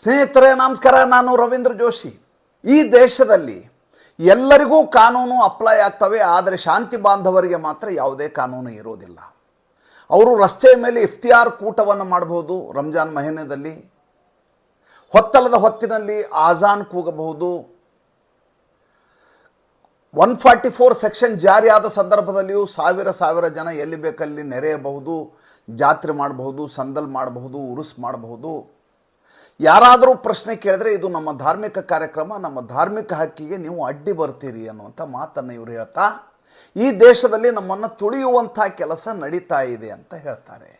ಸ್ನೇಹಿತರೆ, ನಮಸ್ಕಾರ. ನಾನು ರವೀಂದ್ರ ಜೋಶಿ. ಈ ದೇಶದಲ್ಲಿ ಎಲ್ಲರಿಗೂ ಕಾನೂನು ಅಪ್ಲೈ ಆಗ್ತವೆ, ಆದರೆ ಶಾಂತಿ ಬಾಂಧವರಿಗೆ ಮಾತ್ರ ಯಾವುದೇ ಕಾನೂನು ಇರೋದಿಲ್ಲ. ಅವರು ರಸ್ತೆಯ ಮೇಲೆ ಇಫ್ತಿಯಾರ್ ಕೂಟವನ್ನು ಮಾಡಬಹುದು, ರಂಜಾನ್ ಮಹಿನದಲ್ಲಿ. ಹೊತ್ತಲದ ಹೊತ್ತಿನಲ್ಲಿ ಆಜಾನ್ ಕೂಗಬಹುದು. ಒನ್ ಫಾರ್ಟಿ ಫೋರ್ ಸೆಕ್ಷನ್ ಜಾರಿಯಾದ ಸಂದರ್ಭದಲ್ಲಿಯೂ ಸಾವಿರ ಸಾವಿರ ಜನ ಎಲ್ಲಿ ಬೇಕಲ್ಲಿ ನೆರೆಯಬಹುದು, ಜಾತ್ರೆ ಮಾಡಬಹುದು, ಸಂದಲ್ ಮಾಡಬಹುದು, ಉರುಸ್ ಮಾಡಬಹುದು. ಯಾರಾದರೂ ಪ್ರಶ್ನೆ ಕೇಳಿದ್ರೆ ಇದು ನಮ್ಮ ಧಾರ್ಮಿಕ ಕಾರ್ಯಕ್ರಮ, ನಮ್ಮ ಧಾರ್ಮಿಕ ಹಕ್ಕಿಗೆ ನೀವು ಅಡ್ಡಿ ಬರ್ತೀರಿ ಅನ್ನುವಂಥ ಮಾತನ್ನು ಇವರು ಹೇಳ್ತಾ, ಈ ದೇಶದಲ್ಲಿ ನಮ್ಮನ್ನು ತುಳಿಯುವಂಥ ಕೆಲಸ ನಡೀತಾ ಇದೆ ಅಂತ ಹೇಳ್ತಾರೆ.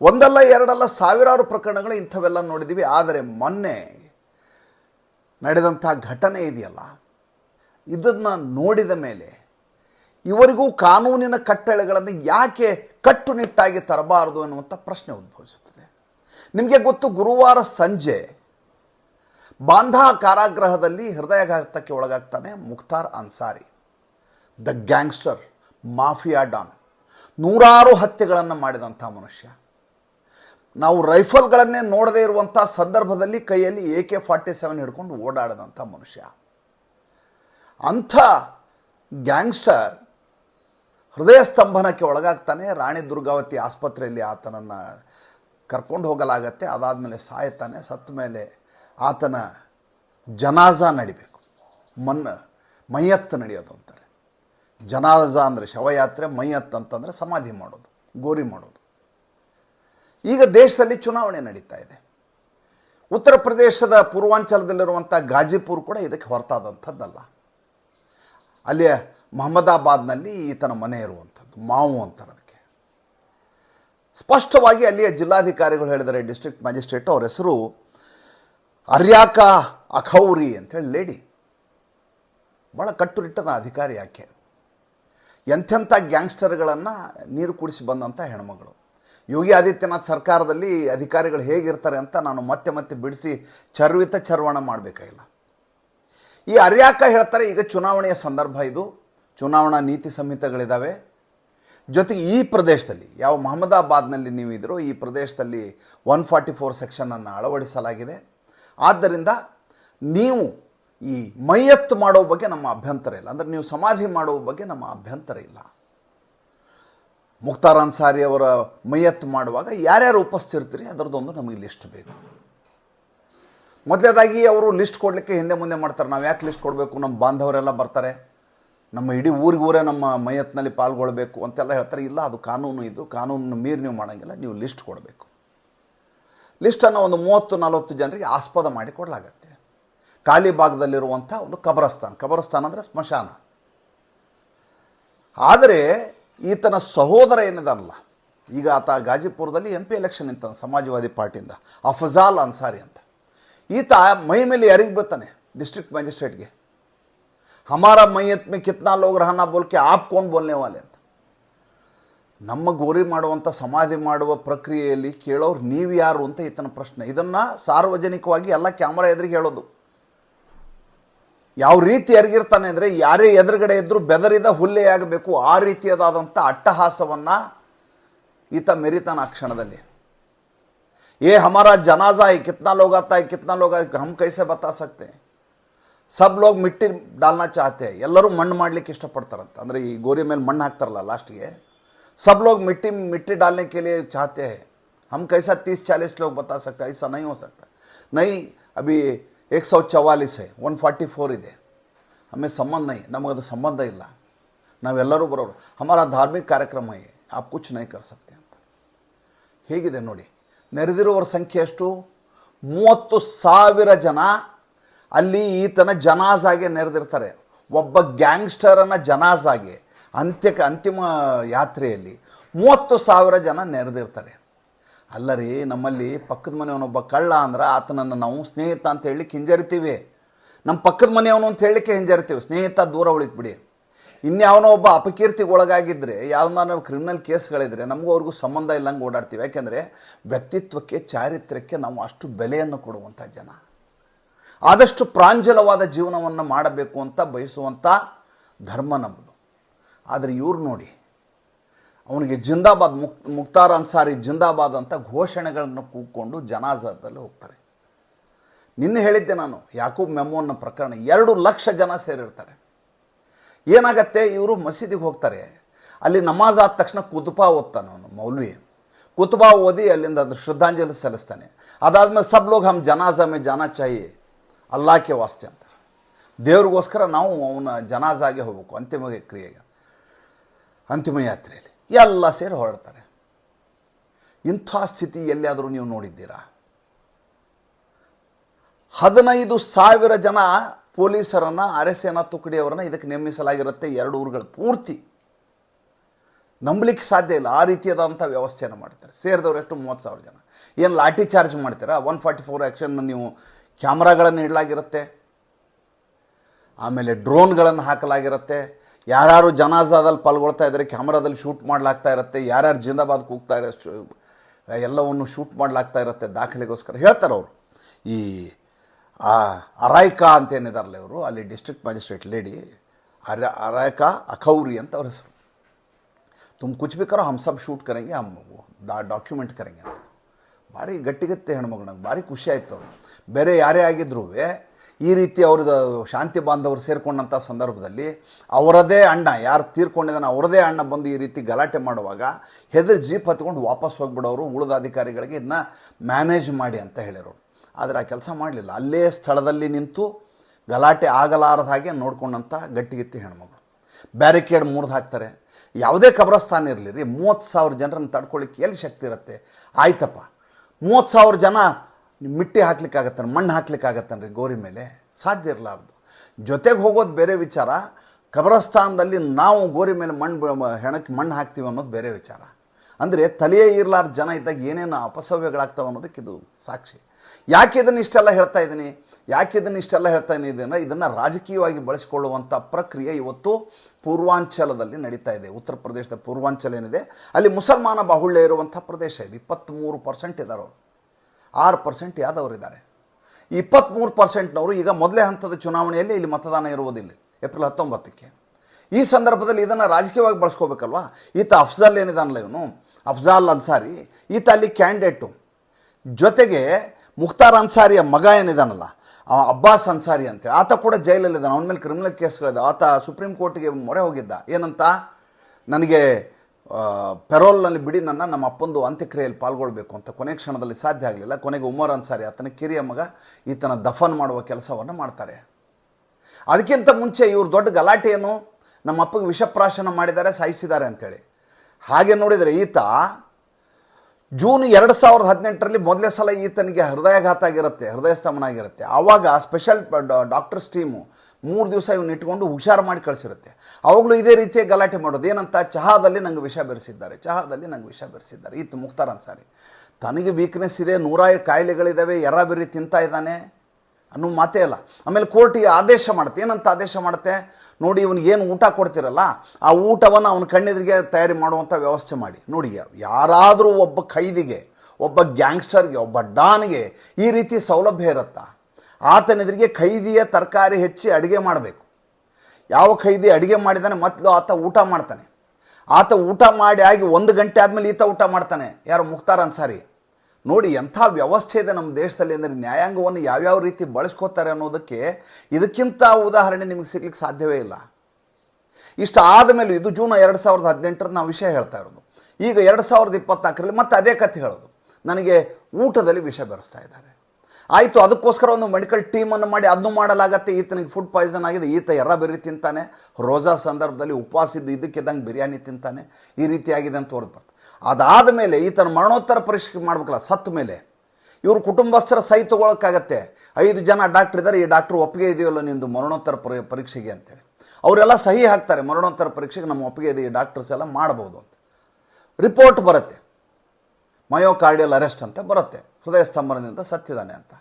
ಒಂದಲ್ಲ ಎರಡಲ್ಲ ಸಾವಿರಾರು ಪ್ರಕರಣಗಳು ಇಂಥವೆಲ್ಲ ನೋಡಿದ್ದೀವಿ ಆದರೆ ಮೊನ್ನೆ ನಡೆದಂಥ ಘಟನೆ ಇದೆಯಲ್ಲ, ಇದನ್ನು ನೋಡಿದ ಮೇಲೆ ಇವರಿಗೂ ಕಾನೂನಿನ ಕಟ್ಟಳೆಗಳನ್ನು ಯಾಕೆ ಕಟ್ಟುನಿಟ್ಟಾಗಿ ತರಬಾರದು ಅನ್ನುವಂಥ ಪ್ರಶ್ನೆ ಉದ್ಭವಿಸುತ್ತದೆ. ನಿಮಗೆ ಗೊತ್ತು ಗುರುವಾರ ಸಂಜೆ ಬಾಂಧಾ ಕಾರಾಗೃಹದಲ್ಲಿ ಹೃದಯಾಘಾತಕ್ಕೆ ಒಳಗಾಗ್ತಾನೆ Mukhtar Ansari, the gangster, mafia don. ನೂರಾರು ಹತ್ಯೆಗಳನ್ನು ಮಾಡಿದಂಥ ಮನುಷ್ಯ. ನಾವು ರೈಫಲ್ಗಳನ್ನೇ ನೋಡದೇ ಇರುವಂಥ ಸಂದರ್ಭದಲ್ಲಿ ಕೈಯಲ್ಲಿ ಎ ಕೆ ಫಾರ್ಟಿ ಸೆವೆನ್ ಹಿಡ್ಕೊಂಡು ಓಡಾಡಿದಂಥ ಮನುಷ್ಯ. ಅಂಥ ಗ್ಯಾಂಗ್ಸ್ಟರ್ ಹೃದಯ ಸ್ತಂಭನಕ್ಕೆ ಒಳಗಾಗ್ತಾನೆ. ರಾಣಿ ದುರ್ಗಾವತಿ ಆಸ್ಪತ್ರೆಯಲ್ಲಿ ಆತನನ್ನು ಕರ್ಕೊಂಡು ಹೋಗಲಾಗತ್ತೆ. ಅದಾದಮೇಲೆ ಸಾಯ್ತಾನೆ. ಸತ್ತ ಮೇಲೆ ಆತನ ಜನಾಜ ನಡಿಬೇಕು. ಮನ್ನ ಮೈಯತ್ತು ನಡೆಯೋದು ಅಂತಾರೆ. ಜನಾಜ ಅಂದರೆ ಶವಯಾತ್ರೆ ಮೈಯತ್ ಅಂತಂದರೆ ಸಮಾಧಿ ಮಾಡೋದು, ಗೋರಿ ಮಾಡೋದು. ಈಗ ದೇಶದಲ್ಲಿ ಚುನಾವಣೆ ನಡೀತಾ ಇದೆ. ಉತ್ತರ ಪ್ರದೇಶದ ಪೂರ್ವಾಂಚಲದಲ್ಲಿರುವಂಥ ಗಾಜಿಪುರ್ ಕೂಡ ಇದಕ್ಕೆ ಹೊರತಾದಂಥದ್ದಲ್ಲ. ಅಲ್ಲಿಯ ಮಹಮ್ಮದಾಬಾದ್ನಲ್ಲಿ ಈತನ ಮನೆ ಇರುವಂಥದ್ದು, ಮಾವು ಅಂತಾರೆ. ಸ್ಪಷ್ಟವಾಗಿ ಅಲ್ಲಿಯ ಜಿಲ್ಲಾಧಿಕಾರಿಗಳು ಹೇಳಿದರೆ ಡಿಸ್ಟ್ರಿಕ್ಟ್ ಮ್ಯಾಜಿಸ್ಟ್ರೇಟ್ ಅವರ ಹೆಸರು ಅರ್ಯಾಕ ಅಖೌರಿ ಅಂತೇಳಿ ಲೇಡಿ. ಭಾಳ ಕಟ್ಟುನಿಟ್ಟನ ಅಧಿಕಾರಿ ಆಕೆ ಎಂಥೆಂಥ ಗ್ಯಾಂಗ್ಸ್ಟರ್ಗಳನ್ನು ನೀರು ಕುಡಿಸಿ ಬಂದಂಥ ಹೆಣ್ಮಗಳು. ಯೋಗಿ ಆದಿತ್ಯನಾಥ್ ಸರ್ಕಾರದಲ್ಲಿ ಅಧಿಕಾರಿಗಳು ಹೇಗಿರ್ತಾರೆ ಅಂತ ನಾನು ಮತ್ತೆ ಮತ್ತೆ ಬಿಡಿಸಿ ಚರ್ವಿತ ಚರ್ವಣ ಮಾಡಬೇಕಾಗಿಲ್ಲ. ಈ ಅರ್ಯಾಕ ಹೇಳ್ತಾರೆ, ಈಗ ಚುನಾವಣೆಯ ಸಂದರ್ಭ ಇದು. ಚುನಾವಣಾ ನೀತಿ ಸಂಹಿತೆಗಳಿದ್ದಾವೆ ಜೊತೆಗೆ ಈ ಪ್ರದೇಶದಲ್ಲಿ, ಯಾವ ಮಹಮ್ಮದಾಬಾದ್ನಲ್ಲಿ ನೀವು ಇದ್ರೋ ಈ ಪ್ರದೇಶದಲ್ಲಿ ಒನ್ ಫಾರ್ಟಿ ಫೋರ್ ಸೆಕ್ಷನನ್ನು ಅಳವಡಿಸಲಾಗಿದೆ. ಆದ್ದರಿಂದ ನೀವು ಈ ಮೈಯತ್ತು ಮಾಡೋ ಬಗ್ಗೆ ನಮ್ಮ ಅಭ್ಯಂತರ ಇಲ್ಲ. ಅಂದರೆ ನೀವು ಸಮಾಧಿ ಮಾಡುವ ಬಗ್ಗೆ ನಮ್ಮ ಅಭ್ಯಂತರ ಇಲ್ಲ. ಮುಕ್ತಾರ್ ಅನ್ಸಾರಿ ಅವರ ಮೈಯತ್ತು ಮಾಡುವಾಗ ಯಾರ್ಯಾರು ಉಪಸ್ಥಿರ್ತೀರಿ ಅದರದ್ದೊಂದು ನಮಗೆ ಲಿಸ್ಟ್ ಬೇಕು. ಮೊದಲೇದಾಗಿ ಅವರು ಲಿಸ್ಟ್ ಕೊಡಲಿಕ್ಕೆ ಹಿಂದೆ ಮುಂದೆ ಮಾಡ್ತಾರೆ. ನಾವು ಯಾಕೆ ಲಿಸ್ಟ್ ಕೊಡಬೇಕು? ನಮ್ಮ ಬಾಂಧವರೆಲ್ಲ ಬರ್ತಾರೆ. ನಮ್ಮ ಇಡೀ ಊರಿಗೂರೇ ನಮ್ಮ ಮೈಯತ್ನಲ್ಲಿ ಪಾಲ್ಗೊಳ್ಬೇಕು ಅಂತೆಲ್ಲ ಹೇಳ್ತಾರೆ. ಇಲ್ಲ, ಅದು ಕಾನೂನು ಇದು. ಕಾನೂನು ಮೀರಿ ನೀವು ಮಾಡೋಂಗಿಲ್ಲ. ನೀವು ಲಿಸ್ಟ್ ಕೊಡಬೇಕು. ಲಿಸ್ಟನ್ನು ಒಂದು ಮೂವತ್ತು, ನಲವತ್ತು ಜನರಿಗೆ ಆಸ್ಪದ ಮಾಡಿ ಕೊಡಲಾಗತ್ತೆ. ಖಾಲಿ ಭಾಗದಲ್ಲಿರುವಂಥ ಒಂದು ಕಬರಸ್ತಾನ ಕಬರಸ್ತಾನ ಅಂದರೆ ಸ್ಮಶಾನ. ಆದರೆ ಈತನ ಸಹೋದರ ಏನಿದಾನಲ್ಲ ಈಗ ಆತ ಗಾಜಿಪುರದಲ್ಲಿ ಎಂ ಪಿ ಎಲೆಕ್ಷನ್ ನಿಂತಾನೆ, ಸಮಾಜವಾದಿ ಪಾರ್ಟಿಯಿಂದ. ಅಫಜಾಲ್ ಅನ್ಸಾರಿ ಅಂತ. ಈತ ಮೈ ಮೇಲೆ ಯಾರಿಗೆ ಬೀಳ್ತಾನೆ? ಡಿಸ್ಟ್ರಿಕ್ಟ್ ಮ್ಯಾಜಿಸ್ಟ್ರೇಟ್ಗೆ. ಹಮಾರ ಮೈಯತ್ ಮೇ ಕಿತ್ನಾ ಲೋಗ್ ರಹನಾ ಬೋಲ್ಕೆ ಆಪ್ ಕೊಂಡು ಬೋಲ್ನೆ ವಾಲೆ ಅಂತ ನಮ್ಮ ಗೋರಿ ಮಾಡುವಂಥ ಸಮಾಧಿ ಮಾಡುವ ಪ್ರಕ್ರಿಯೆಯಲ್ಲಿ ಕೇಳೋರು ನೀವು ಯಾರು ಅಂತ ಈತನ ಪ್ರಶ್ನೆ ಇದನ್ನು ಸಾರ್ವಜನಿಕವಾಗಿ ಎಲ್ಲ ಕ್ಯಾಮರಾ ಎದುರಿಗೆ ಹೇಳೋದು ಯಾವ ರೀತಿ ಎರಗಿರ್ತಾನೆ ಅಂದರೆ ಯಾರೇ ಎದುರುಗಡೆ ಇದ್ದರೂ ಬೆದರಿದ ಹುಲ್ಲೆಯಾಗಬೇಕು ಆ ರೀತಿಯದಾದಂಥ ಅಟ್ಟಹಾಸವನ್ನು ಈತ ಮೆರಿತಾನ ಆ ಕ್ಷಣದಲ್ಲಿ ये हमारा जनाजा है कितना लोग आता है कितना लोग आए, हम कैसे बता सकते हैं सब लोग ಮಿಟ್ಟಿ ಡಾಲ್ನಾ ಚಾಹತೆ ಎಲ್ಲರೂ ಮಣ್ಣು ಮಾಡ್ಲಿಕ್ಕೆ ಇಷ್ಟಪಡ್ತಾರಂತ ಅಂದರೆ ಈ ಗೋರಿ ಮೇಲೆ ಮಣ್ಣು ಹಾಕ್ತಾರಲ್ಲ ಲಾಸ್ಟ್ಗೆ सब लोग मिट्टी मिट्टी डालने के लिए चाहते हैं हम कैसा तीस चालीस लोग बता सकते हैं ऐसा नहीं हो सकता नहीं अभी एक सौ चवालीस है ಒನ್ ಫಾರ್ಟಿ ಫೋರ್ ಇದೆ ಹಮೇ ಸಂಬಂಧ नहीं ನಮಗದು ಸಂಬಂಧ ಇಲ್ಲ ನಾವೆಲ್ಲರೂ ಬರೋರು ಹಮಾರ ಧಾರ್ಮಿಕ ಕಾರ್ಯಕ್ರಮ है आप कुछ नहीं कर सकते ಅಂತ ಹೇಗಿದೆ ನೋಡಿ ನೆರೆದಿರುವವರ ಸಂಖ್ಯೆ ಎಷ್ಟು ಮೂವತ್ತು ಸಾವಿರ ಜನ ಅಲ್ಲಿ ಈತನ ಜನಾಜಾಗೆ ನೆರೆದಿರ್ತಾರೆ. ಒಬ್ಬ ಗ್ಯಾಂಗ್ಸ್ಟರನ ಜನಾಜಾಗೆ ಅಂತ್ಯಕ್ಕೆ ಅಂತಿಮ ಯಾತ್ರೆಯಲ್ಲಿ ಮೂವತ್ತು ಸಾವಿರ ಜನ ನೆರೆದಿರ್ತಾರೆ. ಅಲ್ಲ ರೀ ನಮ್ಮಲ್ಲಿ ಪಕ್ಕದ ಮನೆಯವನೊಬ್ಬ ಕಳ್ಳ ಅಂದ್ರೆ ಆತನನ್ನು ನಾವು ಸ್ನೇಹಿತ ಅಂತ ಹೇಳಲಿಕ್ಕೆ ಹಿಂಜರಿತೀವಿ. ನಮ್ಮ ಪಕ್ಕದ ಮನೆಯವನು ಅಂತ ಹೇಳಲಿಕ್ಕೆ ಹಿಂಜರಿತೀವಿ. ಸ್ನೇಹಿತ ದೂರ ಉಳಿದ್ಬಿಡಿ ಇನ್ಯಾವನೋ ಒಬ್ಬ ಅಪಕೀರ್ತಿಗೆ ಒಳಗಾಗಿದ್ದರೆ ಯಾವ್ದಾನ ಕ್ರಿಮಿನಲ್ ಕೇಸ್ಗಳಿದ್ರೆ ನಮಗೂ ಅವ್ರಿಗೂ ಸಂಬಂಧ ಇಲ್ಲಂಗೆ ಓಡಾಡ್ತೀವಿ. ಯಾಕೆಂದರೆ ವ್ಯಕ್ತಿತ್ವಕ್ಕೆ, ಚಾರಿತ್ರ್ಯಕ್ಕೆ ನಾವು ಅಷ್ಟು ಬೆಲೆಯನ್ನು ಕೊಡುವಂಥ ಜನ. ಆದಷ್ಟು ಪ್ರಾಂಜಲವಾದ ಜೀವನವನ್ನು ಮಾಡಬೇಕು ಅಂತ ಬಯಸುವಂಥ ಧರ್ಮ ನಮ್ಮದು ಆದರೆ ಇವ್ರು ನೋಡಿ, ಅವನಿಗೆ ಜಿಂದಾಬಾದ್ ಮುಕ್, ಮುಕ್ತಾರ್ ಅನ್ಸಾರಿ ಜಿಂದಾಬಾದ್ ಅಂತ ಘೋಷಣೆಗಳನ್ನು ಕೂಗ್ಕೊಂಡು ಜನಾಜಾದಲ್ಲಿ ಹೋಗ್ತಾರೆ. ನಿನ್ನೆ ಹೇಳಿದ್ದೆ ನಾನು, ಯಾಕೂಬ್ ಮೆಮೋನ್ನ ಪ್ರಕರಣ, ಎರಡು ಲಕ್ಷ ಜನ ಸೇರಿರ್ತಾರೆ. ಏನಾಗತ್ತೆ, ಇವರು ಮಸೀದಿಗೆ ಹೋಗ್ತಾರೆ. ಅಲ್ಲಿ ನಮಾಜ್ ಆದ ತಕ್ಷಣ ಕುತುಬಾ ಓದ್ತಾನೆ ಅವನು, ಮೌಲ್ವಿ. ಕುತುಬಾ ಓದಿ ಅಲ್ಲಿಂದ ಅದು ಶ್ರದ್ಧಾಂಜಲಿ ಸಲ್ಲಿಸ್ತಾನೆ. ಅದಾದ್ಮೇಲೆ ಸಬ್ ಲೋಗ್ ಹಮ್ ಜನಾಜಾ ಮೇ ಜಾನಾ ಚಾಹಿಯೆ. ಅಲ್ಲಾಕೆ ವಾಸ್ತಿ ಅಂತಾರೆ ದೇವ್ರಿಗೋಸ್ಕರ ನಾವು ಅವನ ಜನಾಜಾಗೆ ಹೋಗಬೇಕು, ಅಂತಿಮ ಕ್ರಿಯೆಗೆ. ಅಂತಿಮ ಯಾತ್ರೆಯಲ್ಲಿ. ಎಲ್ಲ ಸೇರಿ ಹೊರಡ್ತಾರೆ. ಇಂಥ ಸ್ಥಿತಿ ಎಲ್ಲಿಯಾದರೂ ನೀವು ನೋಡಿದ್ದೀರಾ? ಹದಿನೈದು ಸಾವಿರ ಜನ ಪೊಲೀಸರನ್ನ, ಅರೆಸೇನಾ ತುಕಡಿಯವರನ್ನ ಇದಕ್ಕೆ ನೇಮಿಸಲಾಗಿರುತ್ತೆ ಎರಡು ಊರುಗಳ ಪೂರ್ತಿ. ನಂಬಲಿಕ್ಕೆ ಸಾಧ್ಯ ಇಲ್ಲ. ಆ ರೀತಿಯಾದಂಥ ವ್ಯವಸ್ಥೆಯನ್ನು ಮಾಡ್ತಾರೆ. ಸೇರಿದವರು ಎಷ್ಟು? ಮೂವತ್ತು ಸಾವಿರ ಜನ. ಏನು ಲಾಠಿ ಚಾರ್ಜ್ ಮಾಡ್ತೀರಾ? ಒನ್ ಫಾರ್ಟಿ ಫೋರ್ ಆ್ಯಕ್ಷನ್ನ ನೀವು ಕ್ಯಾಮ್ರಾಗಳನ್ನು ಇಡಲಾಗಿರುತ್ತೆ. ಆಮೇಲೆ ಡ್ರೋನ್ಗಳನ್ನು ಹಾಕಲಾಗಿರುತ್ತೆ. ಯಾರ್ಯಾರು ಜನಾಜಾದಲ್ಲಿ ಪಾಲ್ಗೊಳ್ತಾ ಇದ್ದಾರೆ, ಕ್ಯಾಮ್ರಾದಲ್ಲಿ ಶೂಟ್ ಮಾಡಲಾಗ್ತಾ ಇರುತ್ತೆ. ಯಾರ್ಯಾರು ಜಿಂದಾಬಾದ್ ಕೂಗ್ತಾ ಇರೋ ಎಲ್ಲವನ್ನು ಶೂಟ್ ಮಾಡಲಾಗ್ತಾ ಇರುತ್ತೆ ದಾಖಲೆಗೋಸ್ಕರ. ಹೇಳ್ತಾರೆ ಅವರು. ಈ, ಆ, ಅರಾಯ್ಕಾ ಅಂತ ಏನಿದಾರಲ್ಲ ಇವರು, ಅಲ್ಲಿ ಡಿಸ್ಟ್ರಿಕ್ಟ್ ಮ್ಯಾಜಿಸ್ಟ್ರೇಟ್ ಲೇಡಿ, ಅರ, ಅರಾಯ್ಕಾ ಅಖೌರಿ ಅಂತ ಅವ್ರ ಹೆಸರು. ತುಮ್ ಕುಚ್ ಹಮ್ಸಬ್ ಹಮ್ ಸಬ್ ಶೂಟ್ ಕರೆಂಗೆ, ಹಮ್ ಡಾಕ್ಯುಮೆಂಟ್ ಕರೆಂಗೆ ಅಂತ. ಭಾರಿ ಗಟ್ಟಿಗತ್ತೆ ಹೆಣ್ಮಗಳು, ನಂಗೆ ಭಾರಿ ಖುಷಿ ಆಯಿತು ಬೇರೆ ಯಾರೇ ಆಗಿದ್ರೂ ಈ ರೀತಿ ಅವ್ರದ್ದು ಶಾಂತಿ ಬಾಂಧವರು ಸೇರಿಕೊಂಡಂಥ ಸಂದರ್ಭದಲ್ಲಿ ಅವರದೇ ಅಣ್ಣ, ಯಾರು ತೀರ್ಕೊಂಡಿದ್ದಾನೆ ಅವರದೇ ಅಣ್ಣ ಬಂದು ಈ ರೀತಿ ಗಲಾಟೆ ಮಾಡುವಾಗ ಹೆದರಿ ಜೀಪ್ ಹತ್ಕೊಂಡು ವಾಪಸ್ ಹೋಗ್ಬಿಡೋರು, ಉಳಿದ ಅಧಿಕಾರಿಗಳಿಗೆ ಇದನ್ನ ಮ್ಯಾನೇಜ್ ಮಾಡಿ ಅಂತ ಹೇಳಿರೋರು. ಆದರೆ ಆ ಕೆಲಸ ಮಾಡಲಿಲ್ಲ. ಅಲ್ಲೇ ಸ್ಥಳದಲ್ಲಿ ನಿಂತು ಗಲಾಟೆ ಆಗಲಾರದ ಹಾಗೆ ನೋಡ್ಕೊಂಡಂಥ ಗಟ್ಟಿಗಿತ್ತಿ ಹೆಣ್ಮಗಳು. ಬ್ಯಾರಿಕೇಡ್ ಮುರಿದು ಹಾಕ್ತಾರೆ. ಯಾವುದೇ ಕಬ್ರಸ್ತಾನ ಇರಲಿ ರೀ ಮೂವತ್ತು ಸಾವಿರ ಜನರನ್ನು ತಡ್ಕೊಳ್ಳಿಕ್ಕೆ ಎಲ್ಲಿ ಶಕ್ತಿ ಇರುತ್ತೆ? ಆಯ್ತಪ್ಪ. ಮೂವತ್ತು ಸಾವಿರ ಜನ ಮಿಟ್ಟಿ ಹಾಕ್ಲಿಕ್ಕಾಗತ್ತಾನೆ ಮಣ್ಣು ಹಾಕ್ಲಿಕ್ಕಾಗತ್ತಾನೆ ರೀ ಗೋರಿ ಮೇಲೆ. ಸಾಧ್ಯ ಇರಲಾರ್ದು. ಜೊತೆಗೆ ಹೋಗೋದು ಬೇರೆ ವಿಚಾರ ಕಬರಸ್ತಾನದಲ್ಲಿ ನಾವು ಗೋರಿ ಮೇಲೆ ಮಣ್ಣು ಹೆಣಕ್ಕೆ ಮಣ್ಣು ಹಾಕ್ತೀವಿ ಅನ್ನೋದು ಬೇರೆ ವಿಚಾರ. ಅಂದರೆ ತಲೆಯೇ ಇರಲಾರ್ದ ಜನ ಇದ್ದಾಗ ಏನೇನು ಅಪಸವ್ಯಗಳಾಗ್ತಾವೆ ಅನ್ನೋದಕ್ಕೆ ಇದು ಸಾಕ್ಷಿ. ಯಾಕೆ ಇದನ್ನು ಇಷ್ಟೆಲ್ಲ ಹೇಳ್ತಾ ಇದ್ದೀನಿ? ಯಾಕೆ ಇದನ್ನು ಇಷ್ಟೆಲ್ಲ ಹೇಳ್ತಾ ಇದ್ದೀನಿ ಇದನ್ನು ರಾಜಕೀಯವಾಗಿ ಬಳಸಿಕೊಳ್ಳುವಂಥ ಪ್ರಕ್ರಿಯೆ ಇವತ್ತು ಪೂರ್ವಾಂಚಲದಲ್ಲಿ ನಡೀತಾ ಇದೆ. ಉತ್ತರ ಪ್ರದೇಶದ ಪೂರ್ವಾಂಚಲ ಏನಿದೆ? ಅಲ್ಲಿ ಮುಸಲ್ಮಾನ ಬಾಹುಳ್ಯ ಇರುವಂಥ ಪ್ರದೇಶ ಇದೆ. ಇಪ್ಪತ್ತ್ಮೂರು ಪರ್ಸೆಂಟ್ ಇದ್ದಾರೆ ಅವರು. ಆರು ಪರ್ಸೆಂಟ್ ಯಾದವರಿದ್ದಾರೆ. ಇಪ್ಪತ್ತ್ಮೂರು ಪರ್ಸೆಂಟ್ನವರು ಈಗ ಮೊದಲೇ ಹಂತದ ಚುನಾವಣೆಯಲ್ಲಿ ಇಲ್ಲಿ ಮತದಾನ ಇರುವುದಿಲ್ಲ. ಏಪ್ರಿಲ್ ಹತ್ತೊಂಬತ್ತಕ್ಕೆ. ಈ ಸಂದರ್ಭದಲ್ಲಿ ಇದನ್ನು ರಾಜಕೀಯವಾಗಿ ಬಳಸ್ಕೋಬೇಕಲ್ವಾ? ಈತ ಅಫ್ಜಲ್ ಏನಿದಾನಲ್ಲ ಇವನು? ಅಫ್ಜಾಲ್ ಅನ್ಸಾರಿ. ಈತ ಅಲ್ಲಿ ಕ್ಯಾಂಡಿಡೇಟು ಜೊತೆಗೆ ಮುಖ್ತಾರ್ ಅನ್ಸಾರಿಯ ಮಗ ಏನಿದಾನಲ್ಲ? ಅಬ್ಬಾಸ್ ಅನ್ಸಾರಿ ಅಂತೇಳಿ ಆತ ಕೂಡ ಜೈಲಲ್ಲಿದ್ದಾನೆ. ಅವನ ಮೇಲೆ ಕ್ರಿಮಿನಲ್ ಕೇಸ್ಗಳಿದ್ದ ಆತ ಸುಪ್ರೀಂ ಕೋರ್ಟ್ಗೆ ಮೊರೆ ಹೋಗಿದ್ದ. ಏನಂತ? ನನಗೆ ಪೆರೋಲ್ನಲ್ಲಿ ಬಿಡಿ ನನ್ನ ನಮ್ಮ ಅಪ್ಪಂದು ಅಂತ್ಯಕ್ರಿಯೆಯಲ್ಲಿ ಪಾಲ್ಗೊಳ್ಬೇಕು ಅಂತ ಕೊನೆ ಕ್ಷಣದಲ್ಲಿ ಸಾಧ್ಯ ಆಗಲಿಲ್ಲ. ಕೊನೆಗೆ ಉಮರ್ ಅನ್ಸಾರಿ, ಆತನ ಕಿರಿಯ ಮಗ, ಈತನ ದಫನ್ ಮಾಡುವ ಕೆಲಸವನ್ನು ಮಾಡ್ತಾರೆ. ಅದಕ್ಕಿಂತ ಮುಂಚೆ ಇವರು ದೊಡ್ಡ ಗಲಾಟೆ ಏನು ನಮ್ಮ ಅಪ್ಪಗೆ ವಿಷಪ್ರಾಶನ ಮಾಡಿದ್ದಾರೆ, ಸಾಯಿಸಿದ್ದಾರೆ ಅಂತೇಳಿ. ಹಾಗೆ ನೋಡಿದರೆ ಈತ ಜೂನ್ ಎರಡು ಸಾವಿರದ ಹದಿನೆಂಟರಲ್ಲಿ ಮೊದಲೇ ಸಲ ಈತನಿಗೆ ಹೃದಯಾಘಾತ ಆಗಿರುತ್ತೆ, ಹೃದಯ ಸ್ತಮನ ಆಗಿರುತ್ತೆ. ಆವಾಗ ಸ್ಪೆಷಲ್ ಡಾಕ್ಟರ್ಸ್ ಟೀಮು ಮೂರು ದಿವಸ ಇವನ್ನ ಇಟ್ಕೊಂಡು ಹುಷಾರು ಮಾಡಿ ಕಳಿಸಿರುತ್ತೆ. ಅವಾಗಲೂ ಇದೇ ರೀತಿಯ ಗಲಾಟೆ ಮಾಡೋದು. ಏನಂತ, ಚಹಾದಲ್ಲಿ ನಂಗೆ ವಿಷ ಬೆರೆಸಿದ್ದಾರೆ, ಚಹಾದಲ್ಲಿ ನಂಗೆ ವಿಷ ಬೆರೆಸಿದ್ದಾರೆ. ಈತ ಮುಕ್ತಾರ ಅನ್ಸಾರಿ. ತನಗೆ ವೀಕ್ನೆಸ್ ಇದೆ ನೂರಾರು ಕಾಯಿಲೆಗಳಿದ್ದಾವೆ ಎರ ಬೆರಿ ತಿಂತಾ ಇದ್ದಾನೆ ಅನ್ನೋ ಮಾತೇ ಇಲ್ಲ ಆಮೇಲೆ ಕೋರ್ಟಿಗೆ ಆದೇಶ ಮಾಡುತ್ತೆ. ಏನಂತ ಆದೇಶ ಮಾಡುತ್ತೆ? ನೋಡಿ ಇವನಿಗೆ ಏನು ಊಟ ಕೊಡ್ತಿರಲ್ಲ, ಆ ಊಟವನ್ನು ಅವನ ಕಣ್ಣೆದುರಿಗೆ ತಯಾರಿ ಮಾಡುವಂಥ ವ್ಯವಸ್ಥೆ ಮಾಡಿ. ನೋಡಿ, ಯಾರಾದರೂ ಒಬ್ಬ ಖೈದಿಗೆ, ಒಬ್ಬ ಗ್ಯಾಂಗ್ಸ್ಟರ್ಗೆ, ಒಬ್ಬ ಡಾನ್ಗೆ ಈ ರೀತಿ ಸೌಲಭ್ಯ ಇರುತ್ತಾ? ಆತನೆದುರಿಗೆ ಖೈದಿಯ ತರಕಾರಿ ಹೆಚ್ಚಿ ಅಡುಗೆ ಮಾಡಬೇಕು. ಯಾವ ಖೈದಿ ಅಡುಗೆ ಮಾಡಿದಾನೆ, ಮೊದಲು ಆತ ಊಟ ಮಾಡ್ತಾನೆ. ಆತ ಊಟ ಮಾಡಿ ಆಗಿ ಒಂದು ಗಂಟೆ ಆದಮೇಲೆ ಈತ ಊಟ ಮಾಡ್ತಾನೆ. ಯಾರು ಮುಕ್ತಾರ ಅನ್ಸಾರಿ? ನೋಡಿ, ಎಂಥ ವ್ಯವಸ್ಥೆ ಇದೆ ನಮ್ಮ ದೇಶದಲ್ಲಿ ಅಂದರೆ ನ್ಯಾಯಾಂಗವನ್ನು ಯಾವ್ಯಾವ ರೀತಿ ಬಳಸ್ಕೋತಾರೆ ಅನ್ನೋದಕ್ಕೆ ಇದಕ್ಕಿಂತ ಉದಾಹರಣೆ ನಿಮಗೆ ಸಿಗ್ಲಿಕ್ಕೆ ಸಾಧ್ಯವೇ ಇಲ್ಲ. ಇಷ್ಟು ಆದಮೇಲೆ ಇದು ಜೂನ್ ಎರಡು ಸಾವಿರದ ಹದಿನೆಂಟರ ನಾವು ವಿಷಯ ಹೇಳ್ತಾ ಇರೋದು. ಈಗ ಎರಡು ಸಾವಿರದ ಇಪ್ಪತ್ನಾಲ್ಕರಲ್ಲಿ ಮತ್ತೆ ಅದೇ ಕಥೆ ಹೇಳೋದು. ನನಗೆ ಊಟದಲ್ಲಿ ವಿಷ ಬೆರೆಸ್ತಾ ಇದ್ದಾರೆ. ಆಯಿತು, ಅದಕ್ಕೋಸ್ಕರ ಒಂದು ಮೆಡಿಕಲ್ ಟೀಮನ್ನು ಮಾಡಿ ಅದನ್ನು ಮಾಡಲಾಗತ್ತೆ. ಈತನಿಗೆ ಫುಡ್ ಪಾಯ್ಸನ್ ಆಗಿದೆ. ಈತ ಎರ ಬೆರಿ ತಿಂತಾನೆ. ರೋಜಾ ಸಂದರ್ಭದಲ್ಲಿ ಉಪವಾಸ ಇದ್ದು ಇದಕ್ಕಿದ್ದಂಗೆ ಬಿರಿಯಾನಿ ತಿಂತಾನೆ. ಈ ರೀತಿಯಾಗಿದೆ ಅಂತ ತೋರಿದು ಬರ್ತದೆ ಅದಾದ ಮೇಲೆ ಈತನ ಮರಣೋತ್ತರ ಪರೀಕ್ಷೆ ಮಾಡ್ಬೇಕಲ್ಲ, ಸತ್ತ ಮೇಲೆ. ಇವರು ಕುಟುಂಬಸ್ಥರ ಸಹಿ ತಗೊಳಕ್ಕಾಗತ್ತೆ ಐದು ಜನ ಡಾಕ್ಟರ್ ಇದ್ದಾರೆ ಈ ಡಾಕ್ಟ್ರು ಒಪ್ಪಿಗೆ ಇದೆಯಲ್ಲ ನಿಂದು ಮರಣೋತ್ತರ ಪರಿ, ಪರೀಕ್ಷೆಗೆ ಅಂತೇಳಿ ಅವರೆಲ್ಲ ಸಹಿ ಹಾಕ್ತಾರೆ, ಮರಣೋತ್ತರ ಪರೀಕ್ಷೆಗೆ ನಮ್ಮ ಒಪ್ಪಿಗೆ ಇದೆ, ಈ ಡಾಕ್ಟರ್ಸ್ ಎಲ್ಲ ಮಾಡ್ಬೋದು ಅಂತ. ರಿಪೋರ್ಟ್ ಬರುತ್ತೆ. ಮಯೋಕಾರ್ಡಿಯಲ್ ಅರೆಸ್ಟ್ ಅಂತ ಬರುತ್ತೆ. ಹೃದಯ ಸ್ತಂಭನದಿಂದ ಸತ್ತಿದ್ದಾನೆ ಅಂತ.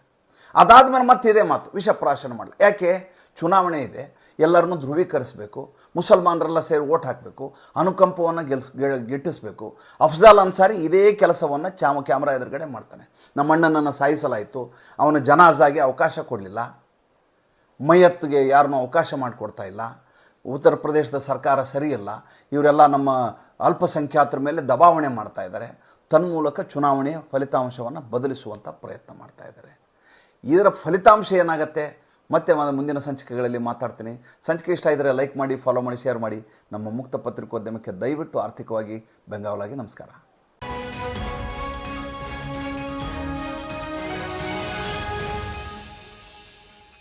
ಅದಾದ್ಮೇಲೆ ಮತ್ತೆ ಇದೇ ಮಾತು, ವಿಷಪ್ರಾಶನ ಮಾಡಲಿ. ಯಾಕೆ? ಚುನಾವಣೆ ಇದೆ, ಎಲ್ಲರನ್ನೂ ಧ್ರುವೀಕರಿಸಬೇಕು ಮುಸಲ್ಮಾನರೆಲ್ಲ ಸೇರಿ ಓಟ್ ಹಾಕಬೇಕು, ಅನುಕಂಪವನ್ನು ಗೆಲ್ಸ್ ಗಿಟ್ಟಿಸ್ಬೇಕು. ಅಫ್ಜಾಲ್ ಅನ್ಸಾರಿ ಇದೇ ಕೆಲಸವನ್ನು ಚಾಮ, ಕ್ಯಾಮ್ರಾ ಎದುರುಗಡೆ ಮಾಡ್ತಾನೆ. ನಮ್ಮ ಅಣ್ಣನನ್ನು ಸಾಯಿಸಲಾಯಿತು, ಅವನ ಜನಾಜಾಗೆ ಅವಕಾಶ ಕೊಡಲಿಲ್ಲ. ಮೈಯತ್ತಿಗೆ ಯಾರನ್ನೂ ಅವಕಾಶ ಮಾಡಿಕೊಡ್ತಾ ಇಲ್ಲ. ಉತ್ತರ ಪ್ರದೇಶದ ಸರ್ಕಾರ ಸರಿಯಿಲ್ಲ. ಇವರೆಲ್ಲ ನಮ್ಮ ಅಲ್ಪಸಂಖ್ಯಾತರ ಮೇಲೆ ದಬಾವಣೆ ಮಾಡ್ತಾ ಇದ್ದಾರೆ. ತನ್ಮೂಲಕ ಚುನಾವಣೆಯ ಫಲಿತಾಂಶವನ್ನು ಬದಲಿಸುವಂಥ ಪ್ರಯತ್ನ ಮಾಡ್ತಾ ಇದ್ದಾರೆ. ಇದರ ಫಲಿತಾಂಶ ಏನಾಗುತ್ತೆ? ಮತ್ತೆ ಮುಂದಿನ ಸಂಚಿಕೆಗಳಲ್ಲಿ ಮಾತಾಡ್ತೀನಿ. ಸಂಚಿಕೆ ಇಷ್ಟ ಇದ್ದರೆ ಲೈಕ್ ಮಾಡಿ ಫಾಲೋ ಮಾಡಿ ಶೇರ್ ಮಾಡಿ. ನಮ್ಮ ಮುಕ್ತ ಪತ್ರಿಕೋದ್ಯಮಕ್ಕೆ ದಯವಿಟ್ಟು ಆರ್ಥಿಕವಾಗಿ ಬೆಂಗಾವಲಾಗಿ ನಮಸ್ಕಾರ.